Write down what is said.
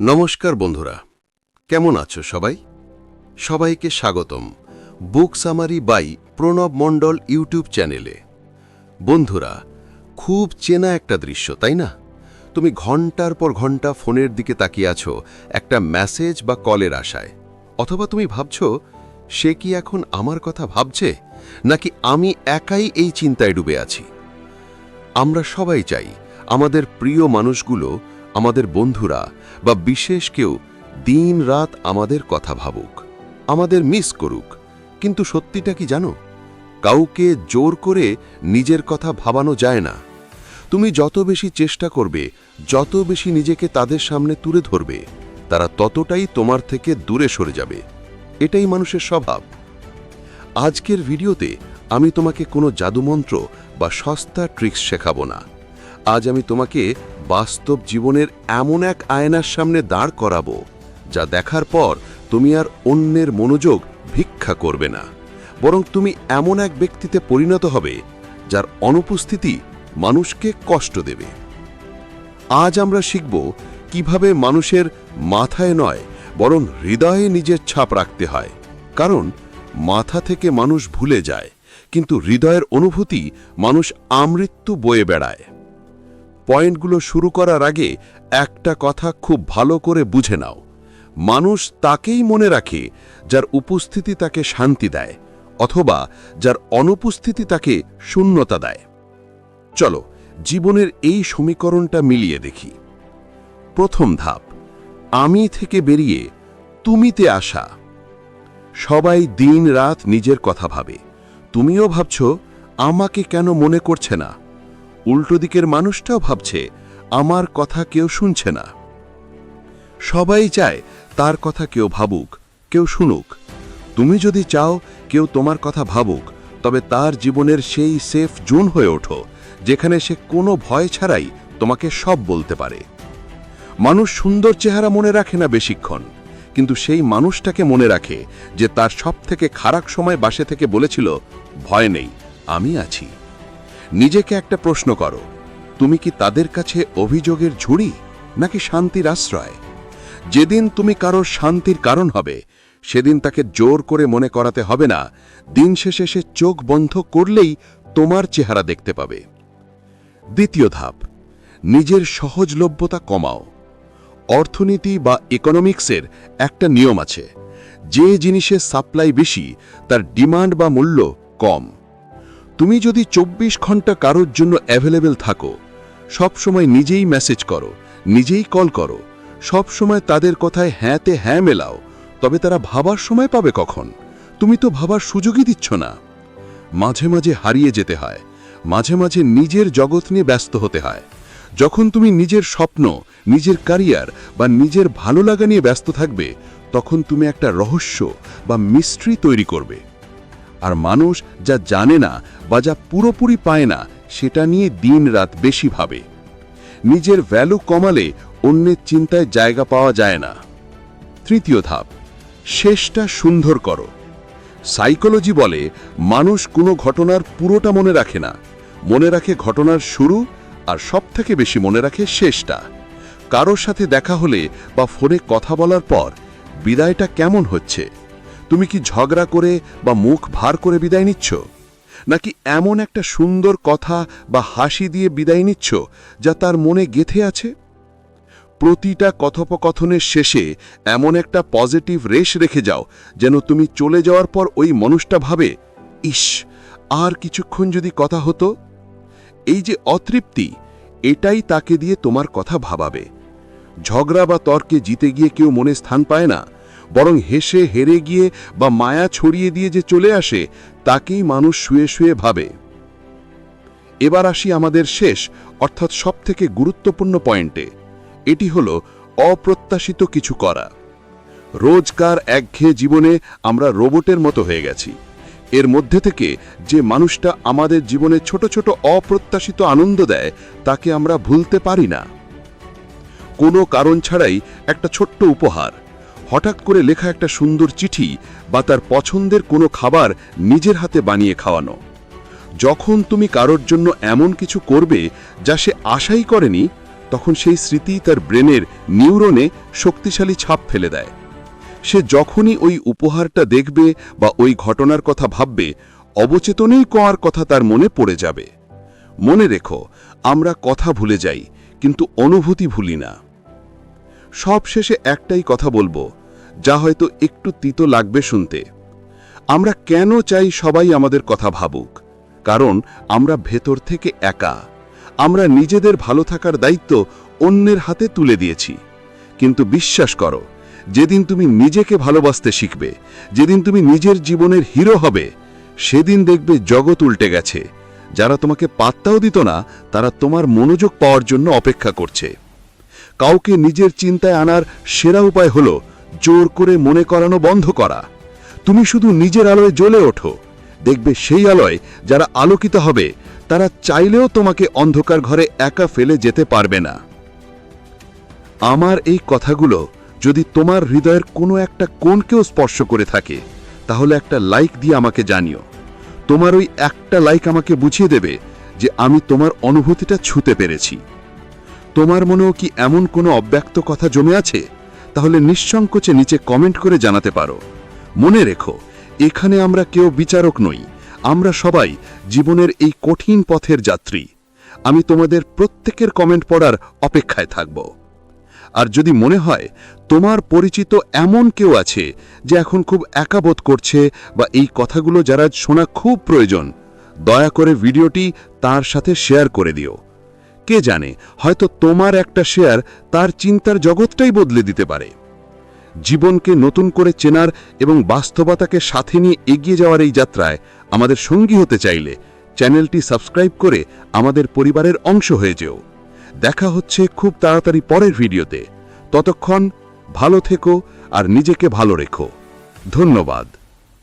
নমস্কার বন্ধুরা, কেমন আছো সবাই? সবাইকে স্বাগতম book summary by Pranab Mondal YouTube চ্যানেলে। বন্ধুরা, খুব চেনা একটা দৃশ্য, তাই না? তুমি ঘণ্টার পর ঘণ্টা ফোনের দিকে তাকিয়ে আছো একটা মেসেজ বা কলের আশায়। অথবা তুমি ভাবছ, সে কি এখন আমার কথা ভাবছে? নাকি আমি একাই এই চিন্তায় ডুবে আছি? আমরা সবাই চাই আমাদের প্রিয় মানুষগুলো আমাদের বন্ধুরা বা বিশেষ কেউ দিন রাত আমাদের কথা ভাবুক, আমাদের মিস করুক, কিন্তু সত্যিটা কি জানো? কাউকে জোর করে নিজের কথা ভাবানো যায় না। তুমি যত বেশি চেষ্টা করবে, যত বেশি নিজেকে তাদের সামনে তুলে ধরবে, তারা ততটাই তোমার থেকে দূরে সরে যাবে। এটাই মানুষের স্বভাব। আজকের ভিডিওতে আমি তোমাকে কোনো জাদুমন্ত্র বা সস্তা ট্রিক্স শেখাবো না। আজ আমি তোমাকে বাস্তব জীবনের এমন এক আয়নার সামনে দাঁড় করাবো, যা দেখার পর তুমি আর অন্যের মনোযোগ ভিক্ষা করবে না। বরং তুমি এমন এক ব্যক্তিতে পরিণত হবে, যার অনুপস্থিতি মানুষকে কষ্ট দেবে। আজ আমরা শিখব কীভাবে মানুষের মাথায় নয়, বরং হৃদয়ে নিজের ছাপ রাখতে হয়। কারণ, মাথা থেকে মানুষ ভুলে যায়, কিন্তু হৃদয়ের অনুভূতি মানুষ আমৃত্যু বয়ে বেড়ায়। পয়েন্টগুলো শুরু করার আগে একটা কথা খুব ভালো করে বুঝে নাও। মানুষ তাকেই মনে রাখে যার উপস্থিতি তাকে শান্তি দেয়, অথবা যার অনুপস্থিতি তাকে শূন্যতা দেয়। চলো, জীবনের এই সমীকরণটা মিলিয়ে দেখি। প্রথম ধাপ, আমি থেকে বেরিয়ে তুমিতে আসা। সবাই দিন রাত নিজের কথা ভাবে। তুমিও ভাবছ, আমাকে কেন মনে করছে না? উল্টো দিকের মানুষটাও ভাবছে, আমার কথা কেউ শুনছে না। সবাই চায়, তার কথা কেউ ভাবুক, কেউ শুনুক। তুমি যদি চাও, কেউ তোমার কথা ভাবুক, তবে তার জীবনের সেই সেফ জোন হয়ে ওঠো, যেখানে সে কোনো ভয় ছাড়াই তোমাকে সব বলতে পারে। মানুষ সুন্দর চেহারা মনে রাখে না বেশিক্ষণ, কিন্তু সেই মানুষটাকে মনে রাখে যে তার সব থেকে খারাপ সময় বাসে থেকে বলেছিল, ভয় নেই, আমি আছি। নিজেকে একটা প্রশ্ন করো, তুমি কি তাদের কাছে অভিযোগের ঝুড়ি নাকি শান্তির আশ্রয়? যেদিন তুমি কারও শান্তির কারণ হবে, সেদিন তাকে জোর করে মনে করাতে হবে না, দিন শেষে সে চোখ বন্ধ করলেই তোমার চেহারা দেখতে পাবে। দ্বিতীয় ধাপ, নিজের সহজলভ্যতা কমাও। অর্থনীতি বা ইকোনমিক্সের একটা নিয়ম আছে, যে জিনিসের সাপ্লাই বেশি, তার ডিমান্ড বা মূল্য কম। তুমি যদি চব্বিশ ঘণ্টা কারোর জন্য অ্যাভেলেবেল থাকো সব সময় নিজেই মেসেজ করো, নিজেই কল করো সব সময় তাদের কথায় হ্যাঁতে হ্যাঁ মেলাও, তবে তারা ভাবার সময় পাবে কখন? তুমি তো ভাবার সুযোগই দিচ্ছ না। মাঝে মাঝে হারিয়ে যেতে হয়, মাঝে মাঝে নিজের জগৎ নিয়ে ব্যস্ত হতে হয়। যখন তুমি নিজের স্বপ্ন, নিজের ক্যারিয়ার বা নিজের ভালো লাগা নিয়ে ব্যস্ত থাকবে, তখন তুমি একটা রহস্য বা মিস্ট্রি তৈরি করবে। আর মানুষ যা জানে না বা যা পুরোপুরি পায় না, সেটা নিয়ে দিন রাত বেশি ভাবে। নিজের ভ্যালু কমালে অন্যের চিন্তায় জায়গা পাওয়া যায় না। তৃতীয় ধাপ, শেষটা সুন্দর করো। সাইকোলজি বলে, মানুষ কোনো ঘটনার পুরোটা মনে রাখে না। মনে রাখে ঘটনার শুরু আর সবথেকে বেশি মনে রাখে শেষটা। কারোর সাথে দেখা হলে বা ফোনে কথা বলার পর, বিদায়টা কেমন হচ্ছে? তুমি কি ঝগড়া করে বা মুখ ভার করে বিদায় নিচ্ছ? নাকি এমন একটা সুন্দর কথা বা হাসি দিয়ে বিদায় নিচ্ছ যা তার মনে গেথে আছে? প্রতিটা কথোপকথনের শেষে এমন একটা পজিটিভ রেশ রেখে যাও যেন তুমি চলে যাওয়ার পর ওই মানুষটা ভাবে, ইস, আর কিছুক্ষণ যদি কথা হতো? এই যে অতৃপ্তি, এটাই তাকে দিয়ে তোমার কথা ভাবাবে। ঝগড়া বা তর্কে জিতে গিয়ে কেউ মনে স্থান পায় না। বরং হেসে হেরে গিয়ে বা মায়া ছড়িয়ে দিয়ে যে চলে আসে, তাকেই মানুষ শুয়ে শুয়ে ভাবে। এবার আসি আমাদের শেষ, অর্থাৎ সবথেকে গুরুত্বপূর্ণ পয়েন্টে। এটি হল অপ্রত্যাশিত কিছু করা। রোজকার একঘেয়ে জীবনে আমরা রোবটের মতো হয়ে গেছি। এর মধ্যে থেকে যে মানুষটা আমাদের জীবনে ছোট ছোট অপ্রত্যাশিত আনন্দ দেয়, তাকে আমরা ভুলতে পারি না। কোনো কারণ ছাড়াই একটা ছোট্ট উপহার। হঠাৎ করে লেখা একটা সুন্দর চিঠি বা তার পছন্দের কোনো খাবার নিজের হাতে বানিয়ে খাওয়ানো। যখন তুমি কারোর জন্য এমন কিছু করবে যা সে আশাই করেনি, তখন সেই স্মৃতি তার ব্রেনের নিউরনে শক্তিশালী ছাপ ফেলে দেয়। সে যখনই ওই উপহারটা দেখবে বা ওই ঘটনার কথা ভাববে, অবচেতনেই কোয়ার কথা তার মনে পড়ে যাবে। মনে রেখো, আমরা কথা ভুলে যাই, কিন্তু অনুভূতি ভুলি না। সব শেষে একটাই কথা বলব, যা হয়তো একটু তিতো লাগবে শুনতে। আমরা কেন চাই সবাই আমাদের কথা ভাবুক? কারণ আমরা ভেতর থেকে একা। আমরা নিজেদের ভালো থাকার দায়িত্ব অন্যের হাতে তুলে দিয়েছি। কিন্তু বিশ্বাস করো, যেদিন তুমি নিজেকে ভালোবাসতে শিখবে, যেদিন তুমি নিজের জীবনের হিরো হবে, সেদিন দেখবে জগৎ উল্টে গেছে। যারা তোমাকে পাত্তাও দিত না, তারা তোমার মনোযোগ পাওয়ার জন্য অপেক্ষা করছে। কাউকে নিজের চিন্তায় আনার সেরা উপায় হল জোর করে মনে করানো বন্ধ করা। তুমি শুধু নিজের আলোয় জ্বলে ওঠো। দেখবে সেই আলোয় যারা আলোকিত হবে, তারা চাইলেও তোমাকে অন্ধকার ঘরে একা ফেলে যেতে পারবে না। আমার এই কথাগুলো যদি তোমার হৃদয়ের কোনো একটা কোণকেও স্পর্শ করে থাকে, তাহলে একটা লাইক দিয়ে আমাকে জানিও। তোমার ওই একটা লাইক আমাকে বুঝিয়ে দেবে যে আমি তোমার অনুভূতিটা ছুতে পেরেছি। তোমার মনেও কি এমন কোনো অব্যক্ত কথা জমে আছে? তাহলে নিঃসংকোচে নিচে কমেন্ট করে জানাতে পারো। মনে রেখো, এখানে আমরা কেউ বিচারক নই। আমরা সবাই জীবনের এই কঠিন পথের যাত্রী। আমি তোমাদের প্রত্যেকের কমেন্ট পড়ার অপেক্ষায় থাকব। আর যদি মনে হয় তোমার পরিচিত এমন কেউ আছে যে এখন খুব একাবোধ করছে বা এই কথাগুলো যারা শোনা খুব প্রয়োজন, দয়া করে ভিডিওটি তার সাথে শেয়ার করে দিও। কে জানে, হয়তো তোমার একটা শেয়ার তার চিন্তার জগৎটাই বদলে দিতে পারে। জীবনকে নতুন করে চেনার এবং বাস্তবতাকে সাথে নিয়ে এগিয়ে যাওয়ার এই যাত্রায় আমাদের সঙ্গী হতে চাইলে চ্যানেলটি সাবস্ক্রাইব করে আমাদের পরিবারের অংশ হয়ে যেও। দেখা হচ্ছে খুব তাড়াতাড়ি পরের ভিডিওতে। ততক্ষণ ভালো থেকো আর নিজেকে ভালো রেখো। ধন্যবাদ।